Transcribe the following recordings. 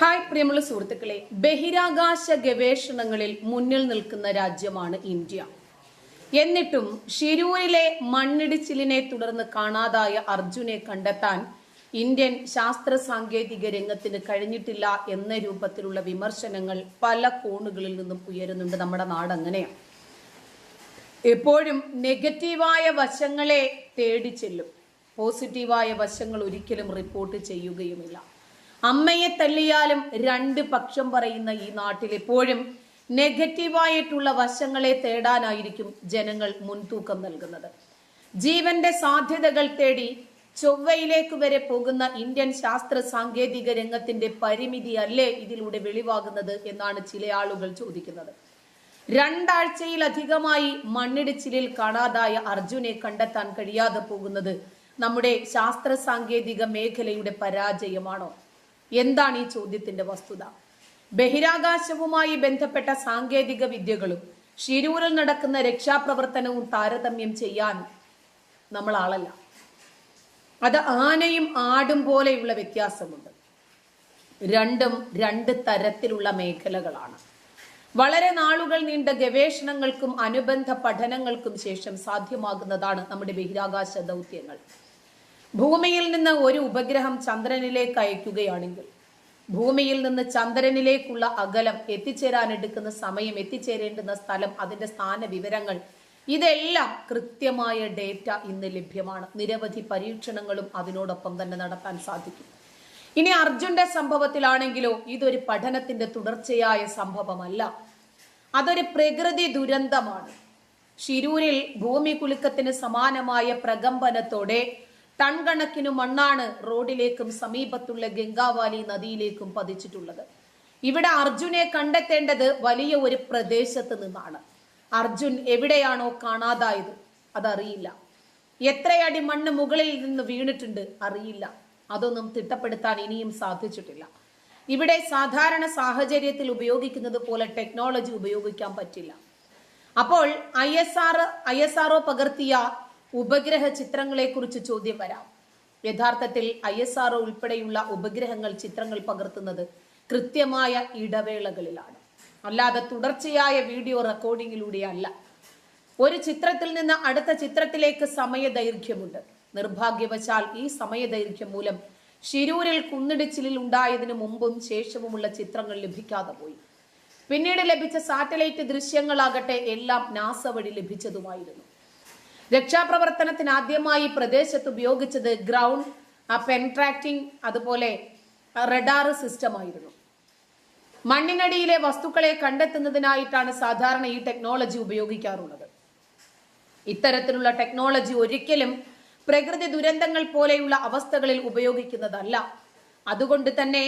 Hi പ്രിയമുള്ള സുഹൃത്തുക്കളെ ബഹിരാകാശ ഗവേഷണങ്ങളിൽ മുന്നിൽ നിൽക്കുന്ന രാജ്യമാണ് ഇന്ത്യ. എന്നിട്ടും ഷിരൂരിലെ മണ്ണിടിച്ചിലിനെ തുടർന്ന് കാണാതായ അർജുനെ കണ്ടെത്താൻ ഇന്ത്യൻ ശാസ്ത്ര സാങ്കേതിക രംഗത്തിന് കഴിഞ്ഞിട്ടില്ല എന്ന രൂപത്തിലുള്ള വിമർശനങ്ങൾ പല കോണുകളിൽ നിന്നും ഉയരുന്നുണ്ട് നമ്മുടെ നാട് അങ്ങനെയാണ്. എപ്പോഴും നെഗറ്റീവായ വശങ്ങളെ തേടി ചെല്ലും. പോസിറ്റീവായ വശങ്ങൾ ഒരിക്കലും റിപ്പോർട്ട് ചെയ്യുകയുമില്ല. അമ്മയെ തല്ലിയാലും രണ്ട് പക്ഷം പറയുന്ന ഈ നാട്ടിൽ എപ്പോഴും നെഗറ്റീവായിട്ടുള്ള വശങ്ങളെ തേടാനായിരിക്കും ജനങ്ങൾ മുൻതൂക്കം നൽകുന്നത്. ജീവന്റെ സാധ്യതകൾ തേടി ചൊവ്വയിലേക്ക് വരെ പോകുന്ന ഇന്ത്യൻ ശാസ്ത്ര സാങ്കേതിക രംഗത്തിന്റെ പരിമിതി അല്ലേ ഇതിലൂടെ വെളിവാകുന്നത് എന്നാണ് ചില ആളുകൾ ചോദിക്കുന്നത്. രണ്ടാഴ്ചയിലധികമായി മണ്ണിടിച്ചിലിൽ കാണാതായ അർജുനെ കണ്ടെത്താൻ കഴിയാതെ പോകുന്നത് നമ്മുടെ ശാസ്ത്ര സാങ്കേതിക മേഖലയുടെ പരാജയമാണോ? എന്താണ് ഈ ചോദ്യത്തിന്റെ വസ്തുത? ബഹിരാകാശവുമായി ബന്ധപ്പെട്ട സാങ്കേതിക വിദ്യകളും ഷിരൂരിൽ നടക്കുന്ന രക്ഷാപ്രവർത്തനവും താരതമ്യം ചെയ്യാൻ നമ്മൾ ആളല്ല. അത് ആനയും ആടും പോലെയുള്ള വ്യത്യാസമുണ്ട്. രണ്ടും രണ്ട് തരത്തിലുള്ള മേഖലകളാണ്. വളരെ നാളുകൾ നീണ്ട ഗവേഷണങ്ങൾക്കും അനുബന്ധ പഠനങ്ങൾക്കും ശേഷം സാധ്യമാകുന്നതാണ് നമ്മുടെ ബഹിരാകാശ ദൗത്യങ്ങൾ. ഭൂമിയിൽ നിന്ന് ഒരു ഉപഗ്രഹം ചന്ദ്രനിലേക്ക് അയക്കുകയാണെങ്കിൽ ഭൂമിയിൽ നിന്ന് ചന്ദ്രനിലേക്കുള്ള അകലം എത്തിച്ചേരാൻ എടുക്കുന്ന സമയം എത്തിച്ചേരേണ്ടുന്ന സ്ഥലം അതിന്റെ സ്ഥാന വിവരങ്ങൾ ഇതെല്ലാം കൃത്യമായ ഡേറ്റ ഇന്ന് ലഭ്യമാണ്. നിരവധി പരീക്ഷണങ്ങളും അതിനോടൊപ്പം തന്നെ നടത്താൻ സാധിക്കും. ഇനി അർജുന്റെ സംഭവത്തിലാണെങ്കിലോ ഇതൊരു പഠനത്തിന്റെ തുടർച്ചയായ സംഭവമല്ല. അതൊരു പ്രകൃതി ദുരന്തമാണ്. ഷിരൂരിൽ ഭൂമി കുലുക്കത്തിന് സമാനമായ പ്രകമ്പനത്തോടെ ടൺ കണക്കിന് മണ്ണാണ് റോഡിലേക്കും സമീപത്തുള്ള ഗംഗാവാലി നദിയിലേക്കും പതിച്ചിട്ടുള്ളത്. ഇവിടെ അർജുനെ കണ്ടെത്തേണ്ടത് വലിയ ഒരു പ്രദേശത്ത് നിന്നാണ്. അർജുൻ എവിടെയാണോ കാണാതായത് അതറിയില്ല. എത്രയടി മണ്ണ് മുകളിൽ നിന്ന് വീണിട്ടുണ്ട് അറിയില്ല. അതൊന്നും തിട്ടപ്പെടുത്താൻ ഇനിയും സാധിച്ചിട്ടില്ല. ഇവിടെ സാധാരണ സാഹചര്യത്തിൽ ഉപയോഗിക്കുന്നത് പോലെ ടെക്നോളജി ഉപയോഗിക്കാൻ പറ്റില്ല. അപ്പോൾ I S R I S R പകർത്തിയ ഉപഗ്രഹ ചിത്രങ്ങളെ കുറിച്ച് ചോദ്യം വരാം. യഥാർത്ഥത്തിൽ ഐ എസ് ആർ ഉൾപ്പെടെയുള്ള ഉപഗ്രഹങ്ങൾ ചിത്രങ്ങൾ പകർത്തുന്നത് കൃത്യമായ ഇടവേളകളിലാണ്. അല്ലാതെ തുടർച്ചയായ വീഡിയോ റെക്കോർഡിങ്ങിലൂടെയല്ല. ഒരു ചിത്രത്തിൽ നിന്ന് അടുത്ത ചിത്രത്തിലേക്ക് സമയദൈർഘ്യമുണ്ട്. നിർഭാഗ്യവശാൽ ഈ സമയദൈർഘ്യം മൂലം ശിരൂരിൽ കുന്നിടിച്ചിലിൽ ഉണ്ടായതിനു മുമ്പും ശേഷവുമുള്ള ചിത്രങ്ങൾ ലഭിക്കാതെ പോയി. പിന്നീട് ലഭിച്ച സാറ്റലൈറ്റ് ദൃശ്യങ്ങളാകട്ടെ എല്ലാം നാസ വഴി ലഭിച്ചതുമായിരുന്നു. രക്ഷാപ്രവർത്തനത്തിന് ആദ്യമായി പ്രദേശത്ത് ഉപയോഗിച്ചത് ഗ്രൗണ്ട് പെൻട്രാക്ടിംഗ് അതുപോലെ റഡാർ സിസ്റ്റം ആയിരുന്നു. മണ്ണിനടിയിലെ വസ്തുക്കളെ കണ്ടെത്തുന്നതിനായിട്ടാണ് സാധാരണ ഈ ടെക്നോളജി ഉപയോഗിക്കാറുള്ളത്. ഇത്തരത്തിലുള്ള ടെക്നോളജി ഒരിക്കലും പ്രകൃതി ദുരന്തങ്ങൾ പോലെയുള്ള അവസ്ഥകളിൽ ഉപയോഗിക്കുന്നതല്ല. അതുകൊണ്ട് തന്നെ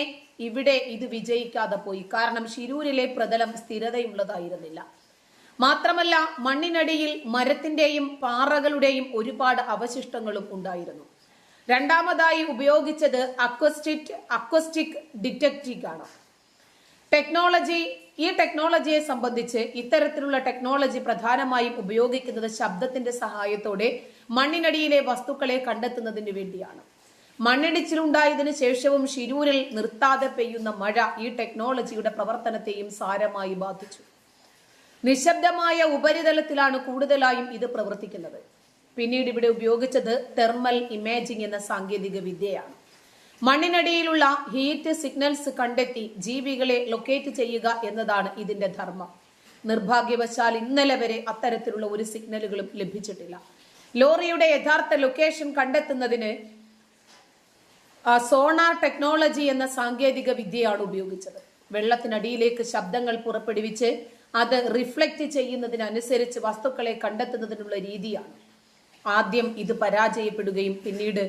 ഇവിടെ ഇത് വിജയിക്കാതെ പോയി. കാരണം ഷിരൂരിലെ പ്രതലം സ്ഥിരതയുള്ളതായിരുന്നില്ല. മാത്രമല്ല മണ്ണിനടിയിൽ മരത്തിന്റെയും പാറകളുടെയും ഒരുപാട് അവശിഷ്ടങ്ങളും ഉണ്ടായിരുന്നു. രണ്ടാമതായി ഉപയോഗിച്ചത് അക്വസ്റ്റിക് അക്വസ്റ്റിക് ഡിറ്റക്റ്റിക് ആണ്. ടെക്നോളജി ഈ ടെക്നോളജിയെ സംബന്ധിച്ച് ഇത്തരത്തിലുള്ള ടെക്നോളജി പ്രധാനമായും ഉപയോഗിക്കുന്നത് ശബ്ദത്തിന്റെ സഹായത്തോടെ മണ്ണിനടിയിലെ വസ്തുക്കളെ കണ്ടെത്തുന്നതിന് വേണ്ടിയാണ്. മണ്ണിടിച്ചിലുണ്ടായതിനു ശേഷവും ഷിരൂരിൽ നിർത്താതെ പെയ്യുന്ന മഴ ഈ ടെക്നോളജിയുടെ പ്രവർത്തനത്തെയും സാരമായി ബാധിച്ചു. നിശബ്ദമായ ഉപരിതലത്തിലാണ് കൂടുതലായും ഇത് പ്രവർത്തിക്കുന്നത്. പിന്നീട് ഇവിടെ ഉപയോഗിച്ചത് തെർമൽ ഇമേജിംഗ് എന്ന സാങ്കേതിക വിദ്യയാണ്. മണ്ണിനടിയിലുള്ള ഹീറ്റ് സിഗ്നൽസ് കണ്ടെത്തി ജീവികളെ ലൊക്കേറ്റ് ചെയ്യുക എന്നതാണ് ഇതിന്റെ ധർമ്മം. നിർഭാഗ്യവശാൽ ഇന്നലെ വരെ അത്തരത്തിലുള്ള ഒരു സിഗ്നലുകളും ലഭിച്ചിട്ടില്ല. ലോറിയുടെ യഥാർത്ഥ ലൊക്കേഷൻ കണ്ടെത്തുന്നതിന് സോണാർ ടെക്നോളജി എന്ന സാങ്കേതിക വിദ്യയാണ് ഉപയോഗിച്ചത്. വെള്ളത്തിനടിയിലേക്ക് ശബ്ദങ്ങൾ പുറപ്പെടുവിച്ച് അത് റിഫ്ലക്റ്റ് ചെയ്യുന്നതിനനുസരിച്ച് വസ്തുക്കളെ കണ്ടെത്തുന്നതിനുള്ള രീതിയാണ്. ആദ്യം ഇത് പരാജയപ്പെടുകയും പിന്നീട്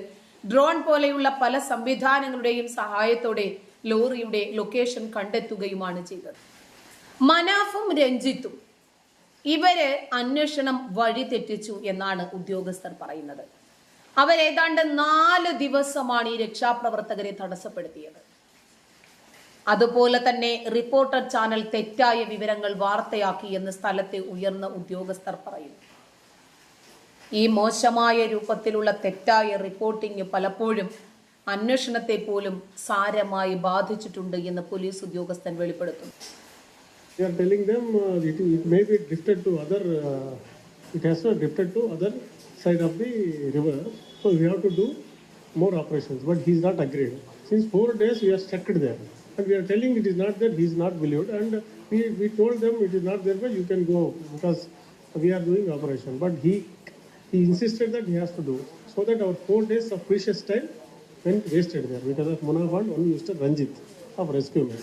ഡ്രോൺ പോലെയുള്ള പല സംവിധാനങ്ങളുടെയും സഹായത്തോടെ ലോറിയുടെ ലൊക്കേഷൻ കണ്ടെത്തുകയുമാണ് ചെയ്തത്. മനാഫും രഞ്ജിത്തും ഇവർ അന്വേഷണം വഴിതെറ്റിച്ചു എന്നാണ് ഉദ്യോഗസ്ഥർ പറയുന്നത്. അവരേതാണ്ട് നാല് ദിവസമാണ് ഈ രക്ഷാപ്രവർത്തകരെ തടസ്സപ്പെടുത്തിയത്. അതുപോലെ തന്നെ റിപ്പോർട്ടർ ചാനൽ തെറ്റായ വിവരങ്ങൾ വാർത്തയാക്കി എന്ന് സ്ഥലത്തെ ഉയർന്ന ഉദ്യോഗസ്ഥർ പറയുന്നു. ഈ മോശമായ രൂപത്തിലുള്ള തെറ്റായ റിപ്പോർട്ടിംഗ് പലപ്പോഴും അന്വേഷണത്തെ പോലും സാരമായി ബാധിച്ചിട്ടുണ്ട് എന്ന് പോലീസ് ഉദ്യോഗസ്ഥൻ വെളിപ്പെടുത്തുന്നു. And we are telling it is not there, he is not believed. And we, we told them it is not there, but you can go because we are doing operation. But he, he insisted that he has to do. So that our four days of precious time went wasted there because of Munafan, one Mr. Ranjit of rescue men.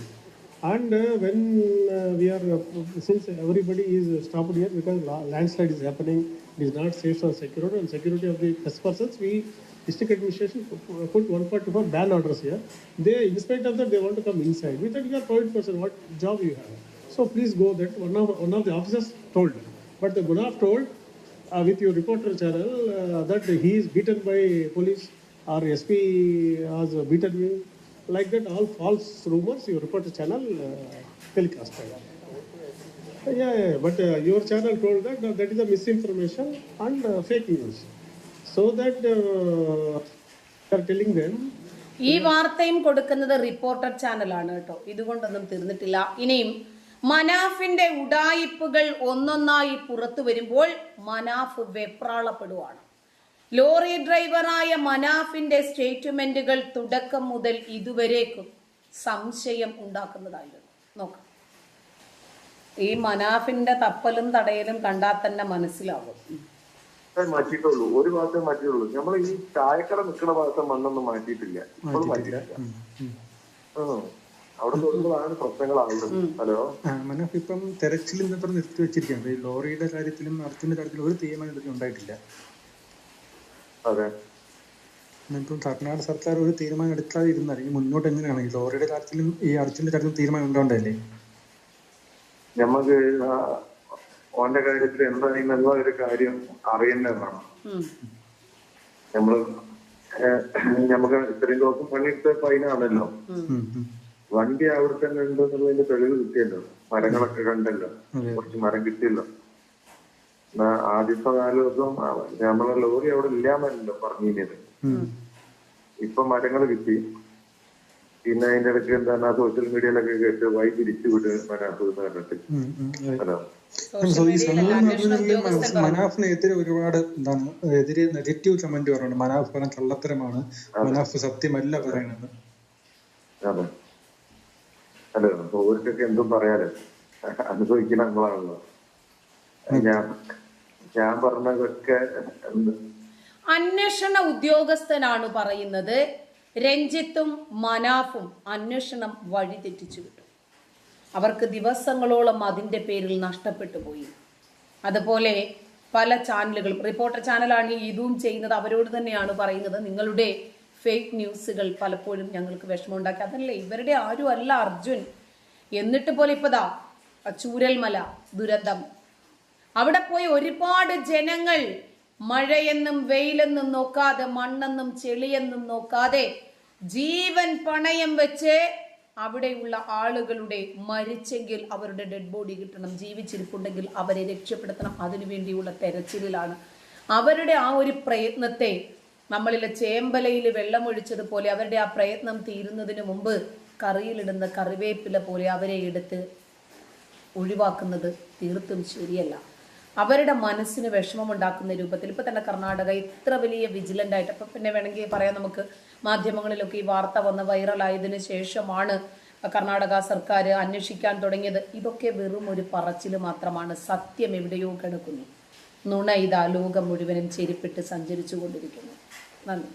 And uh, when uh, we are, uh, since everybody is stopped here because landslide is happening, it is not safe or secure, and security of the persons, we, district administration put 144 ban orders here. They, in spite of that, they want to come inside. We thought you are private person, what job you have? So please go that, one of, one of the officers told. But the Gunaf told, uh, with your reporter channel, uh, that he is beaten by police or SP has beaten me. Like that, all false rumors your reporter channel uh, telecasted. Yeah, yeah, but uh, your channel told that uh, that is a misinformation and uh, fake news. Uh, ഈ വാർത്തയും കൊടുക്കുന്നത് reporter ചാനലാണ് കേട്ടോ. ഇതുകൊണ്ടൊന്നും തീർന്നിട്ടില്ല. ഇനിയും മനാഫിന്റെ ഉടായിപ്പുകൾ ഒന്നൊന്നായി പുറത്തു വരുമ്പോൾ മനാഫ് വെപ്രാളപ്പെടുവാണ്. ലോറി ഡ്രൈവറായ മനാഫിന്റെ സ്റ്റേറ്റ്മെന്റുകൾ തുടക്കം മുതൽ ഇതുവരേക്കും സംശയം ഉണ്ടാക്കുന്നതായിരുന്നു. നോക്കാം. ഈ മനാഫിന്റെ തപ്പലും തടയലും കണ്ടാൽ തന്നെ മനസ്സിലാവും. മാറ്റിയിട്ടുള്ളൂ. ഒരു ഭാഗത്തേ മാറ്റിയിട്ടുള്ളൂ. നമ്മൾ ഈ ചായക്കട നിൽക്കുന്ന ഭാഗത്തെ മണ്ണൊന്നും മാറ്റിയിട്ടില്ല. ഇപ്പോഴും മാറ്റിയിട്ടില്ല. അവിടെ തൊടുമ്പോഴാണ് പ്രശ്നങ്ങളാവുന്നത്. ഹലോ? ഇപ്പം തെരച്ചിൽ ഇന്നത്ര നിർത്തി വെച്ചിരിക്കുകയാണ്. ഈ ലോറിയുടെ കാര്യത്തിലും അർജുന്റെ കാര്യത്തിലും ഒരു തീരുമാനം ഇതൊക്കെ ഉണ്ടായിട്ടില്ല. അതെ. ഇപ്പം കർണാടക സർക്കാർ ഒരു തീരുമാനം എടുക്കാതെ ഇരുന്നാൽ ഈ മുന്നോട്ട് എങ്ങനെയാണ്? ഈ ലോറിയുടെ കാര്യത്തിലും ഈ അർജുന്റെ കാര്യത്തിലും തീരുമാനം ഉണ്ടാവണ്ടല്ലേ നമുക്ക് ഓന്റെ കാര്യത്തിൽ എന്താണെന്നുള്ള ഒരു കാര്യം അറിയേണ്ടതാണ്. നമ്മൾ നമുക്ക് ഇത്രയും ദിവസം പണിയെടുത്ത ഫൈനാണല്ലോ. വണ്ടി അവിടെ തന്നെ ഉണ്ട് എന്നുള്ളതിന്റെ തെളിവ് കിട്ടിയല്ലോ. മരങ്ങളൊക്കെ കണ്ടല്ലോ. കുറച്ച് മരം കിട്ടിയല്ലോ. എന്നാ ആദ്യത്തെ നാല് ദിവസം നമ്മളെ ലോറി അവിടെ ഇല്ലാന്നല്ലോ പറഞ്ഞിരുന്നത്. ഇപ്പൊ മരങ്ങൾ കിട്ടി. പിന്നെ അതിന്റെ ഇടയ്ക്ക് എന്താണ് സോഷ്യൽ മീഡിയയിലൊക്കെ കേട്ട് വൈ തിരിച്ചു വിട്ട് മനാഫ് എന്ന് പറഞ്ഞിട്ട്. ഹലോ. മനാഫിനെതിരെ ഒരുപാട് എന്താണ് എതിരെ നെഗറ്റീവ് കമന്റ് പറയുന്നുണ്ട്. മനാഫ് പറഞ്ഞ കള്ളത്തരമാണ്. മനാഫ് സത്യമല്ല പറയുന്നത്. അതെ. ഹലോ ഓർക്കൊക്കെ എന്തും പറയാലോ. അനുഭവിക്കുന്ന നമ്മളാണല്ലോ. ഞാൻ ഞാൻ പറഞ്ഞതൊക്കെ അന്വേഷണ ഉദ്യോഗസ്ഥനാണ് പറയുന്നത്. രഞ്ജിത്തും മനാഫും അന്വേഷണം വഴിതെറ്റിച്ചു വിട്ടു. അവർക്ക് ദിവസങ്ങളോളം അതിന്റെ പേരിൽ നഷ്ടപ്പെട്ടു പോയി. അതുപോലെ പല ചാനലുകളും റിപ്പോർട്ടർ ചാനലാണ് ഇതും ചെയ്യുന്നത് അവരോട് തന്നെയാണ് പറയുന്നത്. നിങ്ങളുടെ ഫേക്ക് ന്യൂസുകൾ പലപ്പോഴും ഞങ്ങൾക്ക് വിഷമമുണ്ടാക്കി. അതല്ലേ ഇവരുടെ ആരും അല്ല അർജുൻ. എന്നിട്ട് പോലെ ഇപ്പതാ ചൂരൽമല ദുരന്തം. അവിടെ പോയി ഒരുപാട് ജനങ്ങൾ മഴയെന്നും വെയിലെന്നും നോക്കാതെ മണ്ണെന്നും ചെളിയെന്നും നോക്കാതെ ജീവൻ പണയം വെച്ച് അവിടെയുള്ള ആളുകളുടെ മരിച്ചെങ്കിൽ അവരുടെ ഡെഡ് ബോഡി കിട്ടണം ജീവിച്ചിരിപ്പുണ്ടെങ്കിൽ അവരെ രക്ഷപ്പെടുത്തണം. അതിനുവേണ്ടിയുള്ള തെരച്ചിലാണ് അവരുടെ ആ ഒരു പ്രയത്നത്തെ നമ്മളിലെ ചേമ്പലയിൽ വെള്ളമൊഴിച്ചതുപോലെ അവരുടെ ആ പ്രയത്നം തീരുന്നതിന് മുമ്പ് കറിയിലിടുന്ന കറിവേപ്പില പോലെ അവരെ എടുത്ത് ഒഴിവാക്കുന്നത് തീർത്തും ശരിയല്ല. അവരുടെ മനസ്സിന് വിഷമമുണ്ടാക്കുന്ന രൂപത്തിൽ. ഇപ്പൊ തന്നെ കർണാടക ഇത്ര വലിയ വിജിലന്റ് ആയിട്ട് ഇപ്പൊ പിന്നെ വേണമെങ്കിൽ പറയാം നമുക്ക് മാധ്യമങ്ങളിലൊക്കെ ഈ വാർത്ത വന്ന് വൈറലായതിനു ശേഷമാണ് കർണാടക സർക്കാർ അന്വേഷിക്കാൻ തുടങ്ങിയത്. ഇതൊക്കെ വെറും ഒരു പറച്ചിൽ മാത്രമാണ്. സത്യം എവിടെയോ കിടക്കുന്നു. നുണ ഇതാ ലോകം മുഴുവനും ചെരിപ്പിട്ട് സഞ്ചരിച്ചു കൊണ്ടിരിക്കുന്നു നന്ദി.